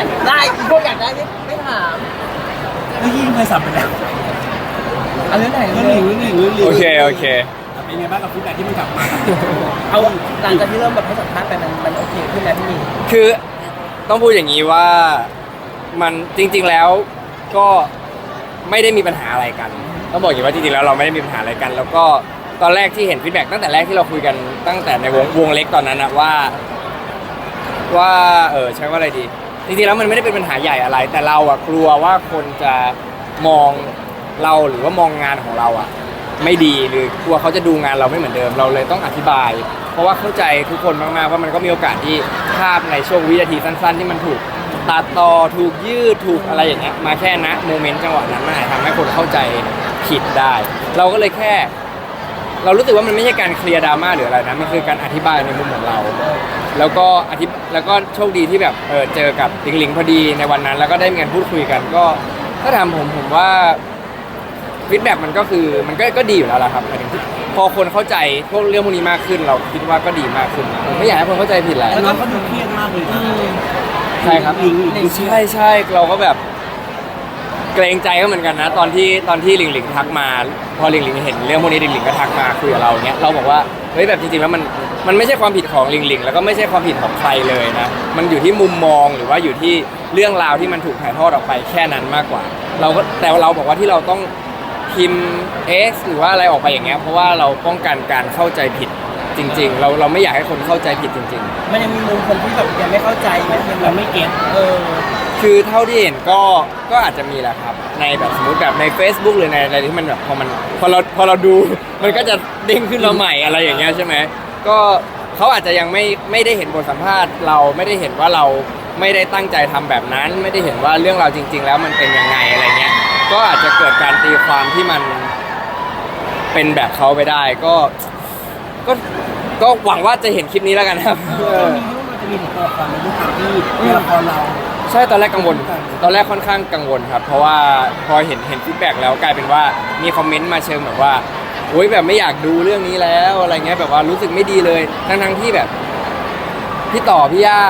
อยากได้พวกอยากได้ไม่ไม่ถามเมื่อกี้เคยสับไปแล้วเอาเรื่องไหนเรื่องเลหยนึ่งเรื่องหนึ่งเรื่องหนึ่งโอเค โอเค เป็นไงบ้างกับฟีดแบ็กที่มันกลับมาเอาหลังจากที่เริ่มแบบให้สัมภาษณ์ไปมันมันโอเคขึ้นแล้วพี่หมีคือต้องพูดอย่างนี้ว่ามันจริง ๆแล้วก็ไม่ได้มีปัญหาอะไรกัน ต้องบอกอย่างนี้ว่าจริงๆแล้วเราไม่ได้มีปัญหาอะไรกัน แล้วก็ตอนแรกที่เห็นฟีดแบ็กตั้งแต่แรกที่เราคุยกันตั้งแต่ในวงวงเล็กตอนนั้นนะว่า ว่าเออใช้ว่าอะไรดี จริงๆแล้วมันไม่ได้เป็นปัญหาใหญ่อะไร แต่เราอะกลัวว่าคนจะมองเราหรือว่ามองงานของเราอะไม่ดีหรือกลัวเขาจะดูงานเราไม่เหมือนเดิม เราเลยต้องอธิบาย เพราะว่าเข้าใจทุกคนมากๆว่ามันก็มีโอกาสที่ภาพในช่วงวินาทีสั้น ๆ ที่มันถูกตัดต่อถูกยืดถูกอะไรอย่างเงี้ยมาแค่นะโมเมนต์จังหวะนั้นมันอาจทำให้คนเข้าใจผิดได้ เราก็เลยแค่ เรารู้สึกว่ามันไม่ใช่การเคลียร์ดราม่าหรืออะไรนะมันคือการอธิบายในมุมของเรา แล้วก็อธิบแล้วก็โชคดีที่แบบเออเจอกับลิงลิงพอดีในวันนั้น แล้วก็ได้มีการพูดคุยกันก็ถ้าถามผมผมว่าฟีดแบ็กมันก็คือมันก็ก็ดีอยู่แล้วล่ะครับหมายถึงพอคนเข้าใจพวกเรื่องพวกนี้มากขึ้น เราคิดว่าก็ดีมากขึ้นผมไม่อยากให้คนเข้าใจผิดแหละแล้วน้องก็ดูเครียดมากเลยนะใช่ครับลิงลิงใช่ใช่เราก็แบบ เกรงใจก็เหมือนกันนะ ตอนที่ตอนที่หลิงหลิงทักมา พอหลิงหลิงเห็นเรื่องพวกนี้หลิงหลิงก็ทักมาคุยกับเราเนี้ยเราบอกว่าเฮ้ยแบบจริงๆแล้วมันมันไม่ใช่ความผิดของหลิงหลิงแล้วก็ไม่ใช่ความผิดของใครเลยนะมันอยู่ที่มุมมองหรือว่าอยู่ที่เรื่องราวที่มันถูกถ่ายทอดออกไปแค่นั้นมากกว่า เราก็แต่เราบอกว่าที่เราต้องพิมพ์ X หรือว่าอะไรออกไปอย่างเงี้ยเพราะว่าเราป้องกันการเข้าใจผิด จริง ๆ เราเราไม่อยากให้คนเข้าใจผิดจริง ๆ มันยังมีมุมคนที่แบบยังไม่เข้าใจไหมยังแบเราบไม่เก็ตเออ คือเท่าที่เห็นก็ก็อาจจะมีแหละครับ ในแบบสมมติแบบใน Facebook หรือในอะไรที่มันแบบพอมันพอเราพอเราดู มันก็จะเด้งขึ้นมาใหม่อะไรอย่างเงี้ยใช่ไหมก็เขาอาจจะยังไม่ไม่ได้เห็นบทสัมภาษณ์เราไม่ได้เห็นว่าเราไม่ได้ตั้งใจทำแบบนั้น ไม่ได้เห็นว่าเรื่องราวจริง ๆ แล้วมันเป็นยังไงอะไรเงี้ยก็อาจจะเกิดการตีความที่มันเป็นแบบเขาไปได้ ก็ ก็ก็หวังว่าจะเห็นคลิปนี้แล้วกันครับมีที่ว่ามันจะมีตัวละครในด้วยความที่ตัวละครเรา ใช่ตอนแรกกังวล ตอนแรกค่อนข้างกังวลครับ เพราะว่าพอเห็นเห็นฟีดแบ็กแล้วกลายเป็นว่ามีคอมเมนต์มาเชิงแบบว่าโอ๊ยแบบไม่อยากดูเรื่องนี้แล้วอะไรเงี้ยแบบว่ารู้สึกไม่ดีเลยทั้งทั้งๆที่แบบพี่ต่อพี่ย่า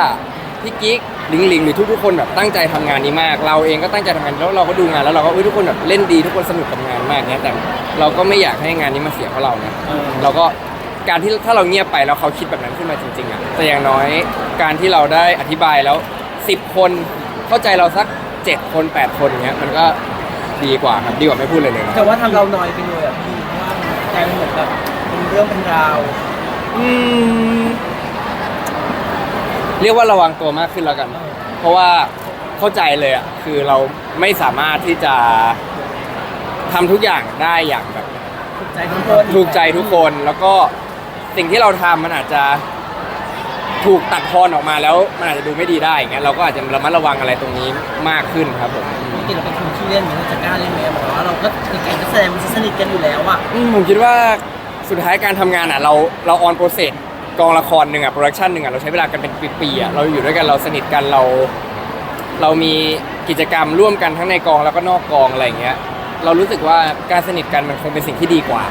พี่กิ๊กลิงลิงหรือทุกทุกๆคนแบบตั้งใจทำงานนี้มาก เราเองก็ตั้งใจทำงานแล้วเราก็ดูงานแล้วเราก็เอ้ยทุกคนแบบเล่นดีทุกคนสนุกกับงานมากเนี้ยแต่เราก็ไม่อยากให้งานนี้มาเสียเพราะเรานะเราก็ การที่ถ้าเราเงียบไปแล้วเขาคิดแบบนั้นขึ้นมาจริงๆอะแต่อย่างน้อยการที่เราได้อธิบายแล้ว 10 คนเข้าใจเราสัก 7 คน 8 คนอย่างเงี้ยมันก็ดีกว่าครับดีกว่าไม่พูดเลยเลยนะแต่ว่าทำเราน้อยไปเลยอะพี่เพราะว่ามันกลายเป็นเหมือนแบบเป็นเรื่องเป็นราวอืมเรียกว่าระวังตัวมากขึ้นแล้วกัน เพราะว่าเข้าใจเลยอะคือเราไม่สามารถที่จะทำทุกอย่างได้อย่างแบบ ถูกใจทุกคน ถูกใจทุกคนแล้วก็ สิ่งที่เราทำมันอาจจะถูกตัดทอนออกมาแล้วมันอาจจะดูไม่ดีได้อย่างเงี้ยเราก็อาจจะระมัดระวังอะไรตรงนี้มากขึ้นครับผมปกติเราเป็นคนที่เล่นมันจะกล้าเล่นไหมแบบว่าเราก็ในการแสดงมันจะสนิทกันอยู่แล้วอะอืมผมคิดว่าสุดท้ายการทำงานอะเราเราออนโปรเซสกองละครหนึ่งอะโปรดักชันหนึ่งอะเราใช้เวลากันเป็นปีๆอะเราอยู่ด้วยกันเราสนิทกันเรา เรามีกิจกรรมร่วมกันทั้งในกองแล้วก็นอกกองอะไรอย่างเงี้ย เรารู้สึกว่าการสนิทกันมันคงเป็นสิ่งที่ดีกว่า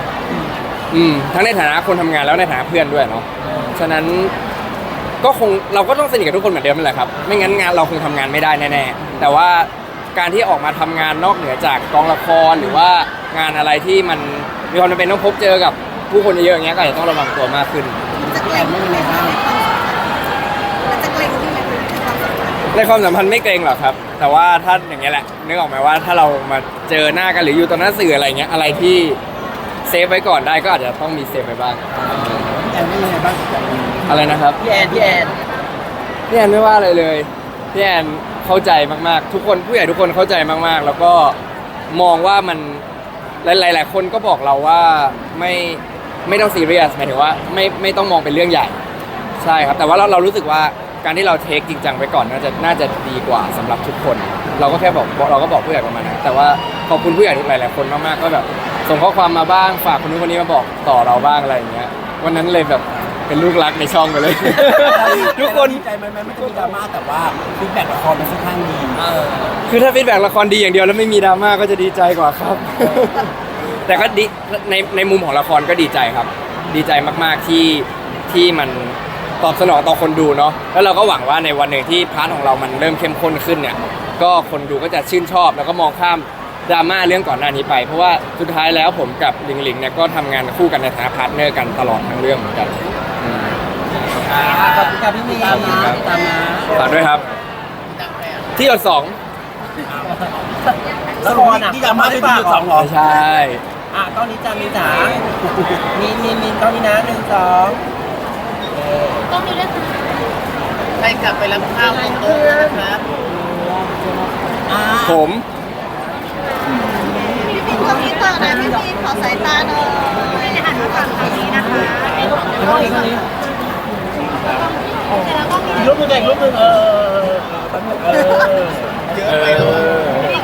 อืมทั้งในฐานะคนทำงานแล้วในฐานะเพื่อนด้วยเนาะฉะนั้นก็คงเราก็ต้องสนิทกับทุกคนเหมือนเดิมนั่นแหละครับ ไม่งั้นงานเราคงทำงานไม่ได้แน่ๆแต่ว่าการที่ออกมาทำงานนอกเหนือจากกองละครหรือว่างานอะไรที่มันมีความจำเป็นต้องพบเจอกับผู้คนเยอะๆอย่างเงี้ยก็อาจจะต้องระวังตัวมากขึ้นจะเกรงไม่ยังไงบ้างมันจะเกรงที่ไหนในความสัมพันธ์ในความสัมพันธ์ไม่เกรงหรอกครับ แต่ว่าถ้าอย่างเงี้ยแหละนึกออกไหมว่าถ้าเรามาเจอหน้ากันหรืออยู่ต่อหน้าสื่ออะไรเงี้ยอะไรที่ เซฟไว้ก่อนได้ก็อาจจะต้องมีเซฟไว้บ้าง แอนเป็นยังไงบ้างกับอะไรนะครับพี่แอนพี่แอนพี่แอนไม่ว่าอะไรเลยพี่แอนเข้าใจมากๆ ทุกคนผู้ใหญ่ทุกคนเข้าใจมากๆ แล้วก็มองว่ามันหลายๆหลายคนก็บอกเราว่าไม่ไม่ต้องซีเรียสหมายถึงว่าไม่ไม่ต้องมองเป็นเรื่องใหญ่ ใช่ครับ แต่ว่าเราเรารู้สึกว่าการที่เราเทคจริงจังไปก่อนน่าจะน่าจะดีกว่าสำหรับทุกคน เราก็แค่บอกเราก็บอกผู้ใหญ่ประมาณนั้นแต่ว่าขอบคุณผู้ใหญ่ทุกหลายๆคนมากๆก็แบบ ส่งข้อความมาบ้างฝากคนนู้นคนนี้มาบอกต่อเราบ้างอะไรอย่างเงี้ยวันนั้นเลยแบบเป็นลูกรักในช่องไปเลย ทุกคน ดีใจไหมมันไม่ต้องมีดราม่าแต่ว่าฟีดแบ็กละครมันค่อนข้างดีเออคือถ้าฟีดแบ็กละครดีอย่างเดียวแล้วไม่มีดราม่าก็จะดีใจกว่าครับ แต่ก็ดีในในมุมของละครก็ดีใจครับ ดีใจมากๆที่ที่มันตอบสนองต่อคนดูเนาะแล้วเราก็หวังว่าในวันหนึ่งที่พาร์ทของเรามันเริ่มเข้มข้นขึ้นเนี่ย ก็คนดูก็จะชื่นชอบแล้วก็มองข้าม ดราม่าเรื่องก่อนหน้านี้ไป เพราะว่าสุดท้ายแล้วผมกับลิงลิงเนี่ยก็ทำงานคู่กันในฐานะพาร์ทเนอร์กันตลอดทั้งเรื่องเหมือนกันอืมอ่าขอบคุณครับพี่มีขอบคุณครับตามนะฝากด้วยครับ ที่หยดสองสรุปที่ดราม่าคือที่หยุดสองเหรอไม่ใช่ อะกล้องนี้จ้ามีจ๋ามีมีมีกล้องนี้นะหนึ่งสองเออไปกลับไปรับข้าวของโต๊ะนะครับผม พี่ต่อนะพี่พีขอสายตาหน่อยในหันมาฝั่งนี้นะคะแล้องนี้กล้องนี้อีกรูปหนึงอีกรูปหนึงเออแป๊บนึงเออเออะมึงรู้หรอ